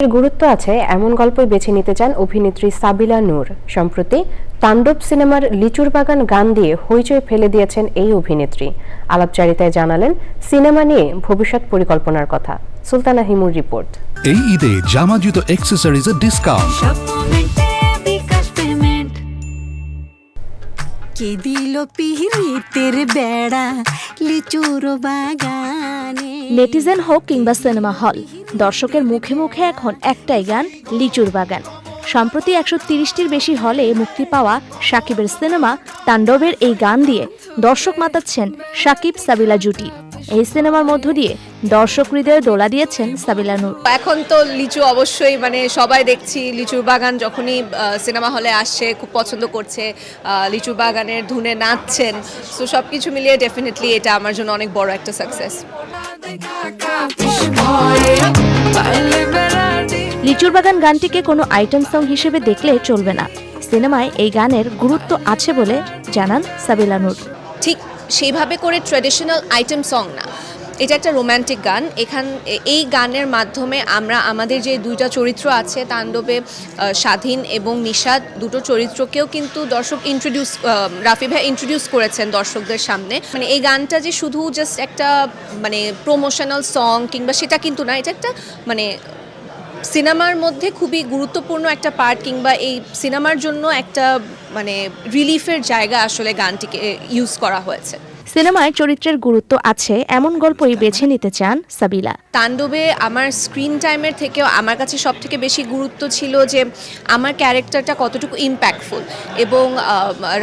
এর গুরুত্ব আছে এমন গল্পই বেছে নিতে চান অভিনেত্রী সাবিলা নূর। সম্প্রতি তাণ্ডব সিনেমার লিচুর বাগান গান দিয়ে হইচই ফেলে দিয়েছেন এই অভিনেত্রী। আলাপচারিতায় জানালেন সিনেমা নিয়ে ভবিষ্যৎ পরিকল্পনার কথা। সুলতানা হিমুর রিপোর্ট। এই ঈদে জামা জুতো অ্যাক্সেসরিজের ডিসকাউন্ট কে দিল পিহিতের বেড়া লিচুর বাগানে? নেটিজেন হোক কিংবা সিনেমা হল, দর্শকের মুখে মুখে এখন একটাই গান, লিচুর বাগান। সম্প্রতি একশো তিরিশটির বেশি হলে মুক্তি পাওয়া সাকিবের সিনেমা তাণ্ডবের এই গান দিয়ে দর্শক মাতাচ্ছেন সাকিব সাবিলা জুটি। এই সিনেমার মধ্য দিয়ে দর্শক হৃদয়ে দোলা দিয়েছেন সাবিলা নূর। এখন তো লিচু অবশ্যই মানে সবাই দেখছি লিচুর বাগান যখনই সিনেমা হলে আসছে খুব পছন্দ করছে লিচুর বাগানের ধুনে নাচছেন। সো সব কিছু মিলিয়ে ডেফিনেটলি এটা আমার জন্য অনেক বড় একটা সাকসেস লিচুর বাগান গানটিকে কোনো আইটেম সং হিসেবে দেখলে চলবে না। সিনেমায় এই গানের গুরুত্ব আছে বলে জানান সাবিলা নূর। ঠিক সেইভাবে করে ট্র্যাডিশনাল আইটেম সং না। এটা একটা রোম্যান্টিক গান। এখান, এই গানের মাধ্যমে আমরা, আমাদের যে দুইটা চরিত্র আছে, তাণ্ডবে স্বাধীন এবং নিষাদ, দুটো চরিত্রকেও কিন্তু দর্শক ইন্ট্রোডিউস রাফি ভাই ইন্ট্রোডিউস করেছেন দর্শকদের সামনে। মানে এই গানটা যে শুধু জাস্ট একটা মানে প্রমোশনাল সং কিংবা সেটা কিন্তু না, এটা একটা মানে সিনেমার মধ্যে খুবই গুরুত্বপূর্ণ একটা পার্ট কিংবা এই সিনেমার জন্য একটা মানে রিলিফের জায়গা আসলে গানটিকে ইউজ করা হয়েছে। সিনেমায় চরিত্রের গুরুত্ব আছে এমন গল্পই বেছে নিতে চান সাবিলা। তাণ্ডবে আমার স্ক্রিন টাইমের থেকেও আমার কাছে সব থেকে বেশি গুরুত্ব ছিল যে আমার ক্যারেক্টারটা কতটুকু ইম্প্যাক্টফুল এবং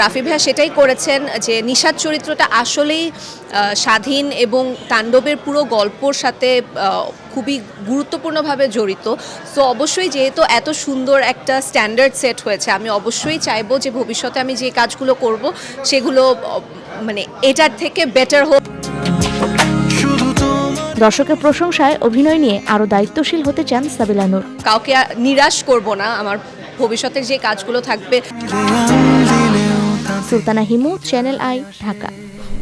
রাফি ভাইয়া সেটাই করেছেন যে নিষাদ চরিত্রটা আসলেই স্বাধীন এবং তাণ্ডবের পুরো গল্পর সাথে খুবই গুরুত্বপূর্ণভাবে জড়িত। সো অবশ্যই যেহেতু এত সুন্দর একটা স্ট্যান্ডার্ড সেট হয়েছে আমি অবশ্যই চাইব যে ভবিষ্যতে আমি যে কাজগুলো করব সেগুলো মানে এটার থেকে বেটার হোক। দর্শকের প্রশংসায় অভিনয় নিয়ে আরও দায়িত্বশীল হতে চান সাবিলা নূর। কাউকে নিরাশ করব না আমার ভবিষ্যতের যে কাজগুলো থাকবে। Sultana Himu Channel I Dhaka.